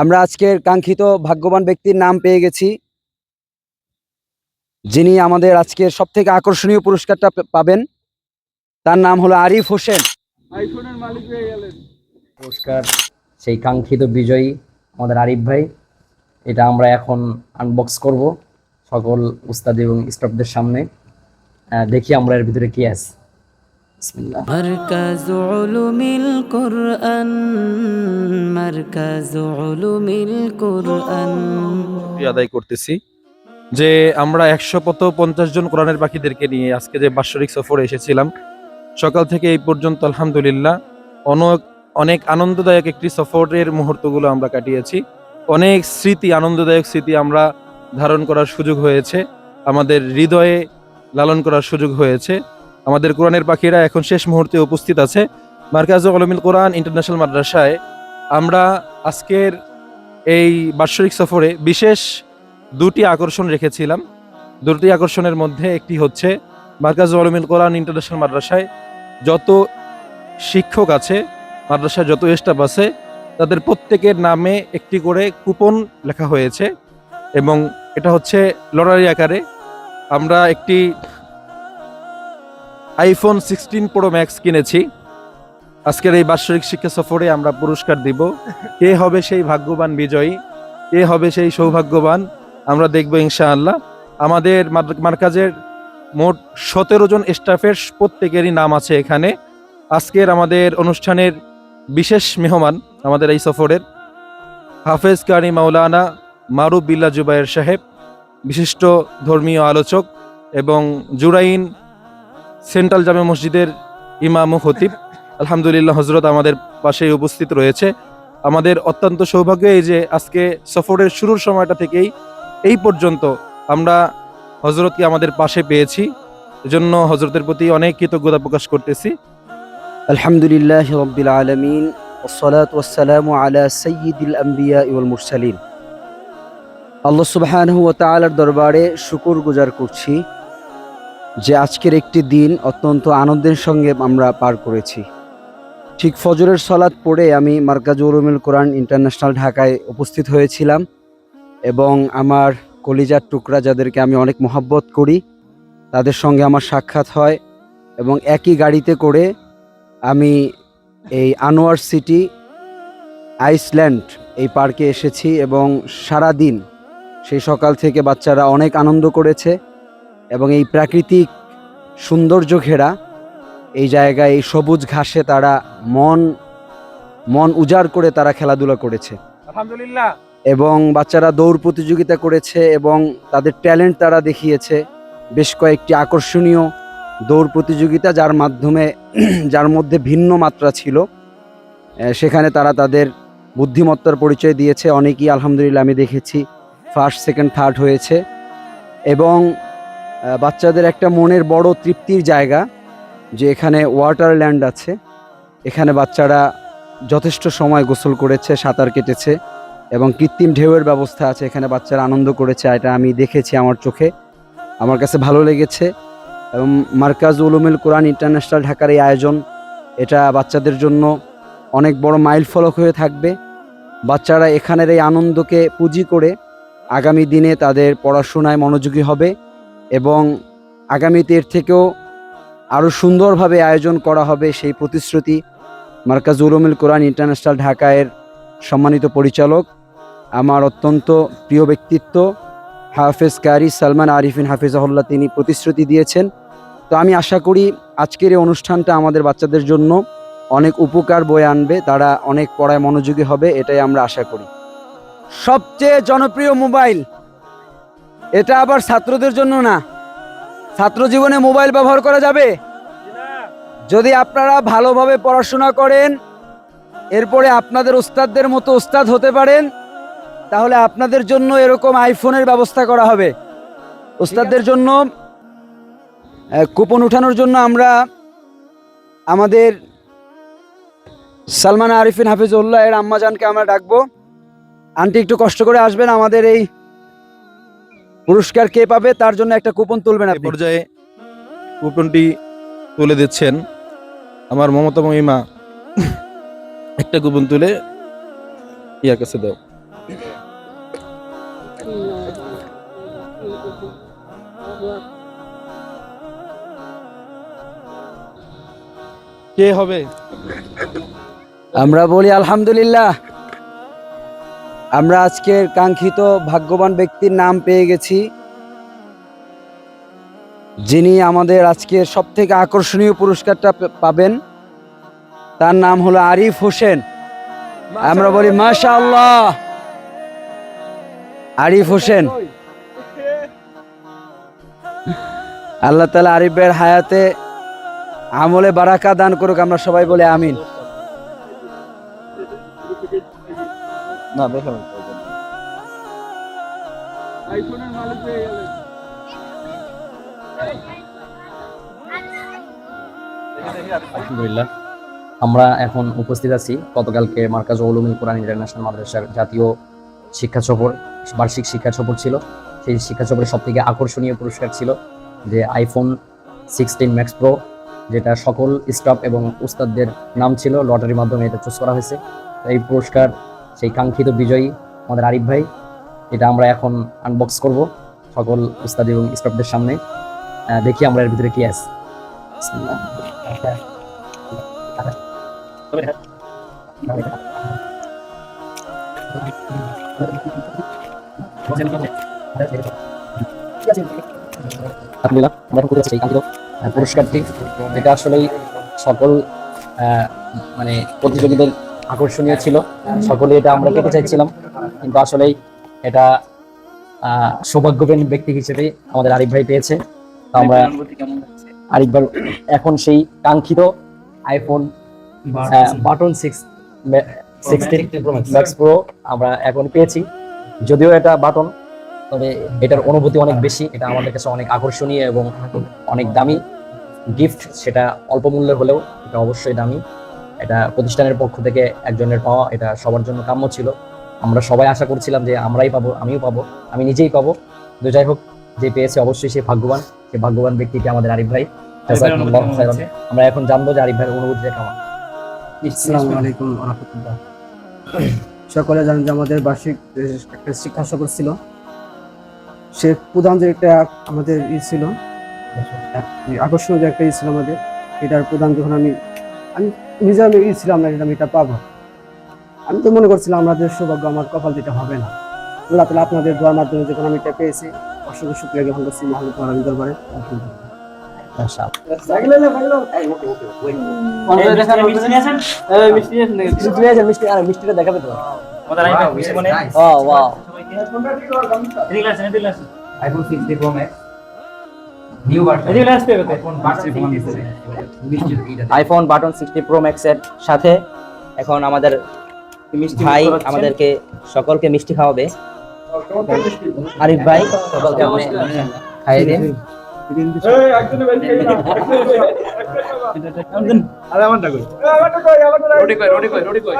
আমরা আজকের কাঙ্ক্ষিত ভাগ্যবান ব্যক্তির নাম পেয়ে গেছি। যিনি আমাদের আজকের সব থেকে আকর্ষণীয় পুরস্কারটা পাবেন। তার নাম হলো আরিফ হোসেন। আইফোনের মালিক হয়ে গেলেন। পুরস্কার সেই কাঙ্ক্ষিত বিজয়ী আমাদের আরিফ ভাই। এটা আমরা এখন আনবক্স করব সকল উস্তাদ এবং স্টাফদের সামনে। দেখি আমরা এর ভিতরে কি আছে। مركز علوم القرآن مركز علوم القرآن শুকরিয়া আদায় করতেছি যে আমরা একশো পত পঞ্চাশ জন কোরআনের পাখিদেরকে নিয়ে আজকে যে বাৎসরিক সফরে এসেছিলাম সকাল থেকে এই পর্যন্ত আলহামদুলিল্লাহ অনেক অনেক আনন্দদায়ক একটি সফরের মুহূর্তগুলো আমরা কাটিয়েছি অনেক স্মৃতি আনন্দদায়ক স্মৃতি আমরা ধারণ করার সুযোগ হয়েছে আমাদের হৃদয়ে লালন করার সুযোগ হয়েছে আমাদের কোরআনের পাখিরা এখন শেষ মুহূর্তে উপস্থিত আছে। মার্কাজ আলমিল কোরআন ইন্টারন্যাশনাল মাদ্রাসায় আমরা আজকের এই বাৎসরিক সফরে বিশেষ দুটি আকর্ষণ রেখেছিলাম। দুটি আকর্ষণের মধ্যে একটি হচ্ছে মার্কাজ আলমিল কোরআন ইন্টারন্যাশনাল মাদ্রাসায় যত শিক্ষক আছে মাদ্রাসায় যত স্টাফ আছে, তাদের প্রত্যেকের নামে একটি করে কুপন লেখা হয়েছে এবং এটা হচ্ছে লটারি আকারে আমরা একটি আইফোন সিক্সটিন প্রো ম্যাক্স কিনেছি। আজকের এই বাৎসরিক শিক্ষা সফরে আমরা পুরস্কার দিব। কে হবে সেই ভাগ্যবান বিজয়ী? কে হবে সেই সৌভাগ্যবান? আমরা দেখব ইনশাআল্লাহ। আমাদের মাদ্র- মার্কাজের মোট সতেরো জন স্টাফের প্রত্যেকেরই নাম আছে এখানে। আজকের আমাদের অনুষ্ঠানের বিশেষ মেহমান আমাদের এই সফরের হাফেজ কারি মাওলানা মারুফ বিল্লা জুবাইর সাহেব, বিশিষ্ট ধর্মীয় আলোচক এবং জুরাইন সেন্ট্রাল জামে মসজিদের ইমাম ও খতিব আলহামদুলিল্লাহ হজরত আমাদের পাশেই উপস্থিত রয়েছে আমাদের অত্যন্ত সৌভাগ্য এই যে আজকে সফরের শুরুর সময়টা থেকেই এই পর্যন্ত আমরা হজরতকে আমাদের পাশে পেয়েছি এজন্য হজরতের প্রতি অনেক কৃতজ্ঞতা প্রকাশ করতেছি আলহামদুলিল্লাহ রব্বিল আলমিন والصلاة والسلام على سيد الأنبياء والمرسلين আল্লাহ সুবহানাহু ওয়া তাআলার দরবারে শুকর গুজার করছি যে আজকের একটি দিন অত্যন্ত আনন্দের সঙ্গে আমরা পার করেছি। ঠিক ফজরের সলাৎ পড়ে আমি মার্কাজ উলুমুল কোরআন ইন্টারন্যাশনাল ঢাকায় উপস্থিত হয়েছিলাম এবং আমার কলিজার টুকরা যাদেরকে আমি অনেক মহাব্বত করি, তাদের সঙ্গে আমার সাক্ষাৎ হয় এবং একই গাড়িতে করে আমি এই আনোয়ার সিটি, আইসল্যান্ড এই পার্কে এসেছি এবং সারা দিন সেই সকাল থেকে বাচ্চারা অনেক আনন্দ করেছে। এবং এই প্রাকৃতিক সৌন্দর্য ঘেরা এই জায়গায় এই সবুজ ঘাসে তারা মন মন উজাড় করে তারা খেলাধুলা করেছে। আলহামদুলিল্লাহ। এবং বাচ্চারা দৌড় প্রতিযোগিতা করেছে এবং তাদের ট্যালেন্ট তারা দেখিয়েছে। বেশ কয়েকটি আকর্ষণীয় দৌড় প্রতিযোগিতা যার মাধ্যমে যার মধ্যে ভিন্ন মাত্রা ছিল। সেখানে তারা তাদের বুদ্ধিমত্তার পরিচয় দিয়েছে। অনেকেই আলহামদুলিল্লাহ আমি দেখেছি ফার্স্ট সেকেন্ড থার্ড হয়েছে। এবং বাচ্চাদের একটা মনের বড় তৃপ্তির জায়গা যে এখানে ওয়াটারল্যান্ড আছে। এখানে বাচ্চারা যথেষ্ট সময় গোসল করেছে, সাঁতার কেটেছে এবং কৃত্রিম ঢেউয়ের ব্যবস্থা আছে। এখানে বাচ্চারা আনন্দ করেছে, এটা আমি দেখেছি আমার চোখে। আমার কাছে ভালো লেগেছে এবং মার্কাজ উলুমেল কোরআন ইন্টারন্যাশনাল ঢাকার এই আয়োজন, এটা বাচ্চাদের জন্য অনেক বড় মাইল ফলক হয়ে থাকবে। বাচ্চারা এখানের এই আনন্দকে পুঁজি করে আগামী দিনে তাদের পড়াশোনায় মনোযোগী হবে। এবং আগামীতে এর থেকেও আরও সুন্দরভাবে আয়োজন করা হবে সেই প্রতিশ্রুতি মার্কাজ উলুমুল কোরআন ইন্টারন্যাশনাল ঢাকায়ের সম্মানিত পরিচালক, আমার অত্যন্ত প্রিয় ব্যক্তিত্ব হাফেজ কারি সালমান আরিফিন হাফিজাহুল্লাহ তিনি প্রতিশ্রুতি দিয়েছেন। তো আমি আশা করি আজকের এই অনুষ্ঠানটা আমাদের বাচ্চাদের জন্য অনেক উপকার বয়ে আনবে, তারা অনেক পড়ায় মনোযোগী হবে, এটাই আমরা আশা করি। সবচেয়ে জনপ্রিয় মোবাইল এটা আবার ছাত্রদের জন্য না। ছাত্র জীবনে মোবাইল ব্যবহার করা যাবে? যদি আপনারা ভালোভাবে পড়াশোনা করেন, এরপরে আপনাদের ওস্তাদদের মতো ওস্তাদ হতে পারেন, তাহলে আপনাদের জন্য এরকম আইফোনের ব্যবস্থা করা হবে। ওস্তাদদের জন্য কুপন উঠানোর জন্য আমরা আমাদের সালমান আরিফিন হাফিজউল্লাহ এর আম্মাজানকে আমরা ডাকবো। আন্টি, একটু কষ্ট করে আসবেন, আমাদের এই পুরস্কার কে পাবে তার জন্য একটা কুপন তুলবেন আপনি। পর্যায়ে কুপনটি তুলে দিচ্ছেন আমার মমতা মহিমা। একটা কুপন তুলে ইয়ার কাছে দাও। কে হবে? আমরা বলি আলহামদুলিল্লাহ। আমরা আজকের কাঙ্ক্ষিত ভাগ্যবান ব্যক্তির নাম পেয়ে গেছি। যিনি আমাদের আজকের সব থেকে আকর্ষণীয় পুরস্কারটা পাবেন। তার নাম হলো আরিফ হোসেন। আমরা বলি মাশা আল্লাহ আরিফ হোসেন। আল্লাহ তালা আরিফের হায়াতে আমলে বারাকা দান করুক, আমরা সবাই বলে, আমিন। না দেখা আলহামদুলিল্লাহ। আমরা এখন উপস্থিত আছি গতকালকে মার্কাজ ওলুমুল কোরআন ইন্টারন্যাশনাল মাদ্রাসার জাতীয় শিক্ষা সফর বার্ষিক শিক্ষা সফর ছিল। সেই শিক্ষা সফরের সব থেকে আকর্ষণীয় পুরস্কার ছিল যে আইফোন সিক্সটিন ম্যাক্স প্রো যেটা সকল স্টাফ এবং উস্তাদদের নাম ছিল। লটারির মাধ্যমে এটা চুজ করা হয়েছে। এই পুরস্কার সেই কাঙ্ক্ষিত বিজয়ী আমাদের আরিফ ভাই। এটা আমরা এখন আনবক্স করব সকল উস্তাদ এবং স্টাফদের সামনে। দেখি আমরা এর ভিতরে কি আছে। পুরস্কারটি। এটা আসলেই সকল মানে প্রতিযোগীদের আকর্ষণীয় ছিল। সকলে এটা আমরা পেতে চাইছিলাম। কিন্তু আসলেই এটা আহ, সৌভাগ্যবান ব্যক্তি হিসেবে আমাদের আরিফ ভাই পেয়েছে। তো আমরা ভাই এখন সেই কাঙ্ক্ষিত iPhone button six sixteen Max Pro আমরা এখন পেয়েছি। যদিও এটা বাটন তবে এটার অনুভূতি অনেক বেশি। এটা আমাদের কাছে অনেক আকর্ষণীয় এবং অনেক দামি। গিফট সেটা অল্প মূল্যের হলেও এটা অবশ্যই দামি। এটা প্রতিষ্ঠানের পক্ষ থেকে একজনের পাওয়া এটা সবার জন্য কাম্য ছিল। আমরা সবাই আশা করছিলাম যে আমরাই পাবো আমিও পাবো আমি নিজেই পাবো। তো যাই হোক যে পেয়েছে অবশ্যই সে ভাগ্যবান সে ভাগ্যবান ব্যক্তিকে আমাদের আরিফ ভাই। আমরা এখন জানব যে আরিফ ভাইয়ের অনুভূতিটা কেমন। আসসালামু আলাইকুম ওয়া সকলে জানেন যে আমাদের বার্ষিক একটা শিক্ষা সফর ছিল সে প্রধান যে একটা আমাদের ই ছিল আকর্ষণীয় যে একটা ই ছিল আমাদের। এটার প্রধান যখন আমি আমি নিজে আমি ই ছিলাম না যে আমি এটা পাবো আমি তো মনে করছিলাম আমাদের সৌভাগ্য আমার কপাল দিতে হবে না আল্লাহ তালা আপনাদের দোয়ার মাধ্যমে যখন আমি এটা পেয়েছি অসংখ্য শুক্রিয়া জ্ঞাপন করছি মহান আলমী দরবারে মিষ্টিটা দেখাবে তো ও wow iPhone 60 Pro Max. New version. iPhone 60 iPhone button sixty Pro ম্যাক্সের সাথে এখন আমাদের মিষ্টি ভাই আমাদেরকে সকলকে মিষ্টি খাওয়াবে। আরিফ ভাই সকলকে খাইয়ে দিন। রোডি কই? রোডি কই রোডি কই